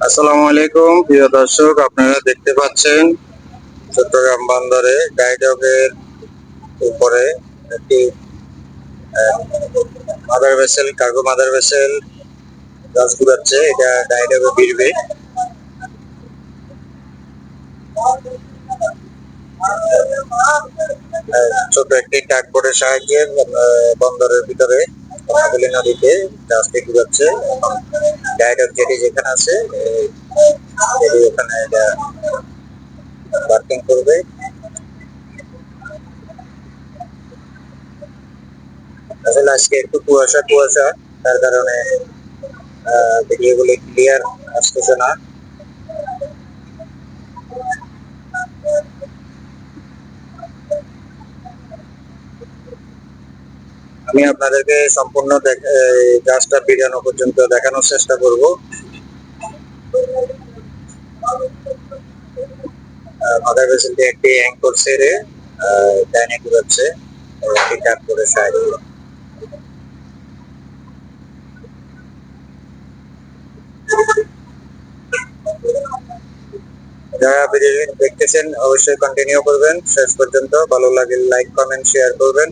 আসসালামু আলাইকুম, প্রিয় দর্শক, আপনারা দেখতে পাচ্ছেন চট্টগ্রাম বন্দরে গাইডকের উপরে একটি mother vessel cargo mother vessel গাছ ঘুরাচ্ছে এটা গাইডকে বিড়বে ছোট একটি টাকবোর্ডের সাহায্যে বন্দরের ভিতরে কর্ণাবলী নদীতে জাহাজটি ঘুরাচ্ছে গাইডক যেটি যেখানে আছে ওখানে এটা পার্কিং করবে। আসলে আজকে একটু কুয়াশা কুয়াশা, তার কারণে ভিডিওগুলি ক্লিয়ার আসতেছে না। আমি আপনাদেরকে সম্পূর্ণ গাছটা বিড়ানো পর্যন্ত দেখানোর চেষ্টা করব। মাদার ভেসেলটি একটি অ্যাঙ্কর ছেড়ে ডাইনে ঘুরাচ্ছে এবং একটি টাক করে সাইডে যারা ভিডিও দেখতেছেন, অবশ্যই কন্টিনিউ করবেন। শেষ পর্যন্ত ভালো লাগে লাইক কমেন্ট শেয়ার করবেন।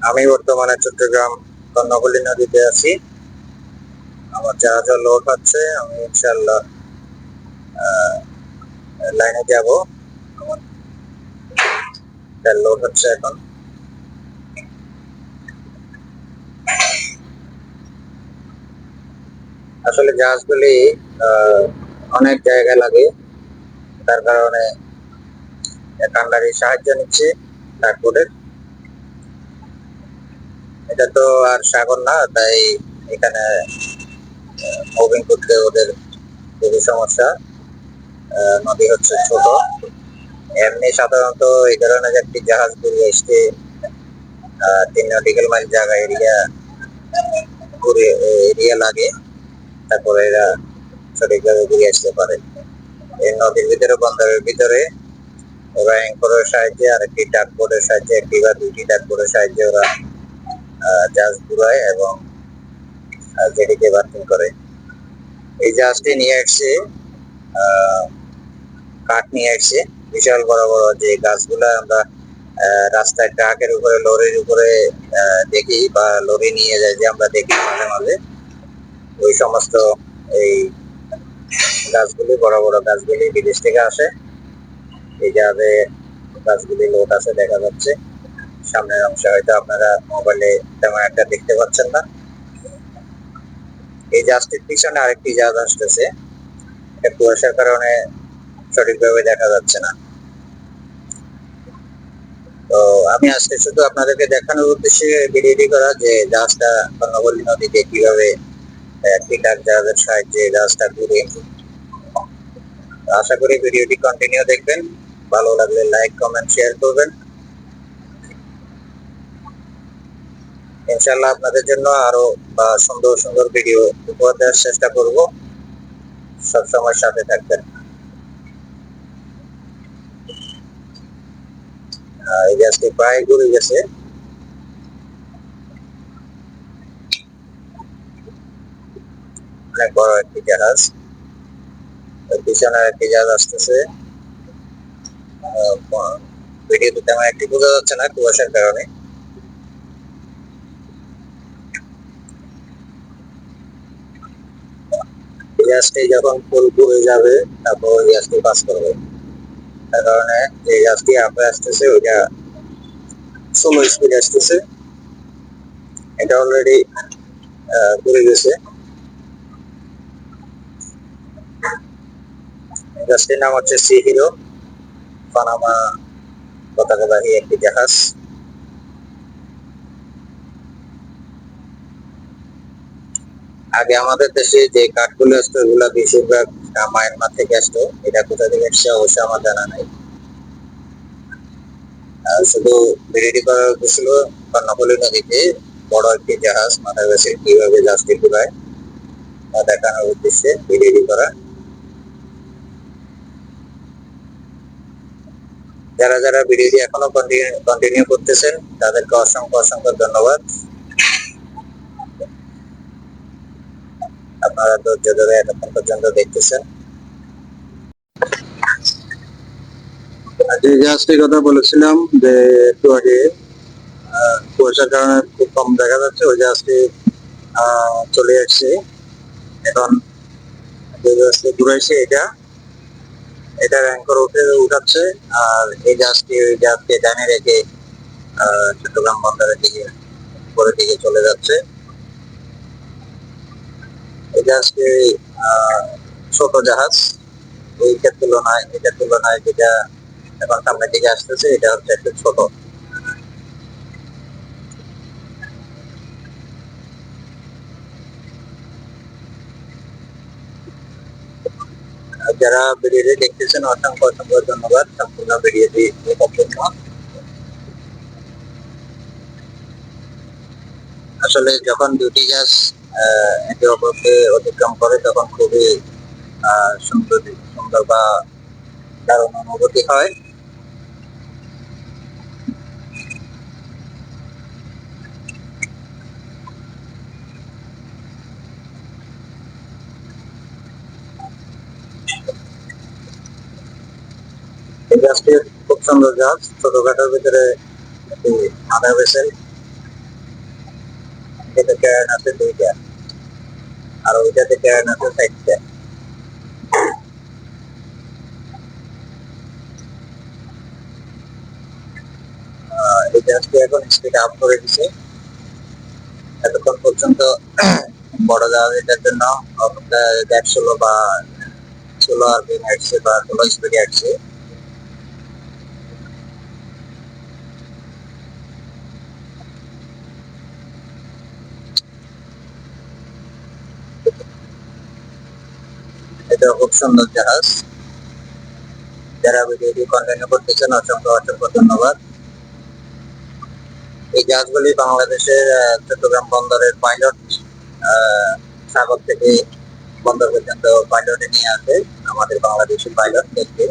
আমি বর্তমানে চট্টগ্রাম কর্ণফুলী নদীতে আছি। আমার জাহাজ লোড হচ্ছে, আমি ইনশাল্লাহ লাইনে যাব। আমার লোড হচ্ছে এখন। আসলে জাহাজগুলি অনেক জায়গায় লাগে। তার কারণে কান্ডারির সাহায্য নিচ্ছি তারপরে এটা তো আর সাগর না তাই এখানে মুভিং করতে ওদের খুবই সমস্যা। নদী হচ্ছে ছোট। এমনি সাধারণত এই ধরনের একটি জাহাজ ঘুরে আহ, তিন নটিক্যাল মাইল জায়গা এরিয়া ঘুরে এরিয়া লাগে। তারপরে এরা সঠিকভাবে ঘুরে আসতে পারে। এই নদীর ভিতরে বন্দরের ভিতরে ওরা অ্যাঙ্করের সাহায্যে আর একটি ডাকবোর্ডের সাহায্যে একটি বা দুইটি ডাকবোর্ডের সাহায্যে ওরা জাহাজ ঘুরায় এবং জেডিকে বাতিল করে। এই জাহাজটি নিয়ে আসছে কাঠ নিয়ে আসছে বিশাল বড় বড় যে গাছগুলা আমরা রাস্তায় ট্রাকের উপরে, লরির উপরে দেখি বা লরি নিয়ে যায় যে আমরা দেখি মাঝে মাঝে। ওই সমস্ত এই গাছগুলি, বড় বড় গাছগুলি বিদেশ থেকে আসে। এই জাহাজে গাছগুলি লোড আছে, দেখা যাচ্ছে। সামনের অংশে হয়তো আপনারা মোবাইলে তেমন একটা দেখতে পাচ্ছেন না। এই জাহাজটির পিছনে আরেকটি জাহাজ আসতেছে। কুয়াশার কারণে সঠিকভাবে দেখা যাচ্ছে না। তো আমি আজকে শুধু আপনাদেরকে দেখানোর উদ্দেশ্যে ভিডিওটি করা যে জাহাজটা কর্ণবল্লী নদীতে কীভাবে ডাক জাহাজের সাহায্যে জাহাজটা ঘুরে। আশা করি ভিডিওটি কন্টিনিউ দেখবেন। ভালো লাগলে লাইক কমেন্ট শেয়ার করবেন। ইনশাল্লাহ আপনাদের জন্য আরও সুন্দর সুন্দর ভিডিও উপহার দেওয়ার চেষ্টা করব। সবসময় সাথে থাকবেন। এই গ্যাসটি প্রায় ঘুরে গেছে। অনেক বড় একটি জাহাজ। পিছনে একটি জাহাজ আসতেছে। ভিডিওতে তেমন একটি বোঝা যাচ্ছে না কুয়াশার কারণে। গ্যাসটি যখন ফুল ঘুরে যাবে, তারপর ওই গ্যাসটি পাস করবে। তার কারণে যে গ্যাসটি আপে আসতেছে, ওইটা স্লো স্পিড আসতেছে। এটা অলরেডি ঘুরে গেছে। গ্যাসটির নাম হচ্ছে সি হিরো। পানামা পতাকাবাহী একটি জাহাজ। আগে আমাদের দেশে যে কাঠগুলো আসতো ওগুলো বেশিরভাগ মায়ানমার থেকে আসতো, এটা কোথা থেকে এসছে অবশ্যই আমার জানা নাই। শুধু বিরিডি করার উদ্দেশ্য ছিল কর্ণফুলী নদীতে বড় একটি জাহাজ মাথার কাছে কীভাবে জাহাজটি ঘুরায় তা দেখানোর উদ্দেশ্যে বিরিডি করা। যারা যারা ভিডিওটি এখনও কন্টিনিউ করতেছেন, তাদেরকে অসংখ্য অসংখ্য ধন্যবাদ। আপনারা ধৈর্য ধরে এতক্ষণ পর্যন্ত দেখতেছেন। যে জাহাজটির কথা বলেছিলাম যে একটু আগে কুয়াশার কারণে খুব কম দেখা যাচ্ছে, ওই জাহাজটি চলে আসছে। এখন যে জাহাজটি ঘুরাইছে এটা এটা অ্যাঙ্কর উঠে উঠাচ্ছে, আর এই জাহাজটি ওই জাহাজকে ডানে রেখে চট্টগ্রাম বন্দরের দিকে, উপরের দিকে চলে যাচ্ছে। এই জাহাজটি আহ, ছোট জাহাজ এইটার তুলনায় এটার তুলনায় যেটা এখন সামনের দিকে আসতেছে এটা হচ্ছে একটু ছোট আর যারা ভিডিওটি দেখতেছেন অসংখ্য অসংখ্য ধন্যবাদ সম্পূর্ণ ভিডিওটি দেখার জন্য আসলে যখন দুটি গাছ আহ, একে অপরকে অতিক্রম করে তখন খুবই সুন্দর সুন্দর বা দারুণ অনুভূতি হয়। এই গাছটি খুব সুন্দর গাছ, ছোটখাটোর ভিতরে একটি ভেসেল। এটা ক্যারেন আছে দুইটা আর ওইটাতে ক্যারেন আছে চারটা এই গাছটি এখন স্পিড আপ করে দিছে। এতক্ষণ পর্যন্ত বড় জাহাজ এটার জন্য দেড় ষোলো বা ষোলো আর বিম আসছে বা ষোলো স্পিডে আসছে। এটা খুব সুন্দর জাহাজ। যারা ভিডিওটি কন্টিনিউ করতেছেন, অসংখ্য অসংখ্য ধন্যবাদ। এই জাহাজগুলি বাংলাদেশের চট্টগ্রাম বন্দরের পাইলট সাগর থেকে বন্দর পর্যন্ত পাইলটে নিয়ে আসে। আমাদের বাংলাদেশের পাইলট দেখতে।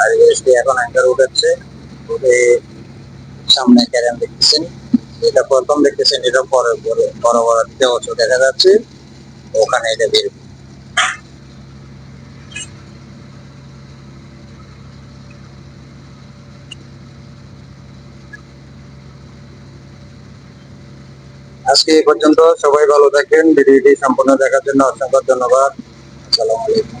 আর এখন অ্যাঙ্কার উঠাচ্ছে। উঠে সামনে ক্যারেন দেখতেছেন। যেটা প্রথম দেখতেছেন, এটা পরে পরে বড় বড় দেওয়াল দেখা যাচ্ছে। ওখানে এটা বের আজকে এই পর্যন্ত সবাই ভালো থাকেন। ভিডিওটি সম্পূর্ণ দেখার জন্য অসংখ্য ধন্যবাদ। আসসালামু আলাইকুম।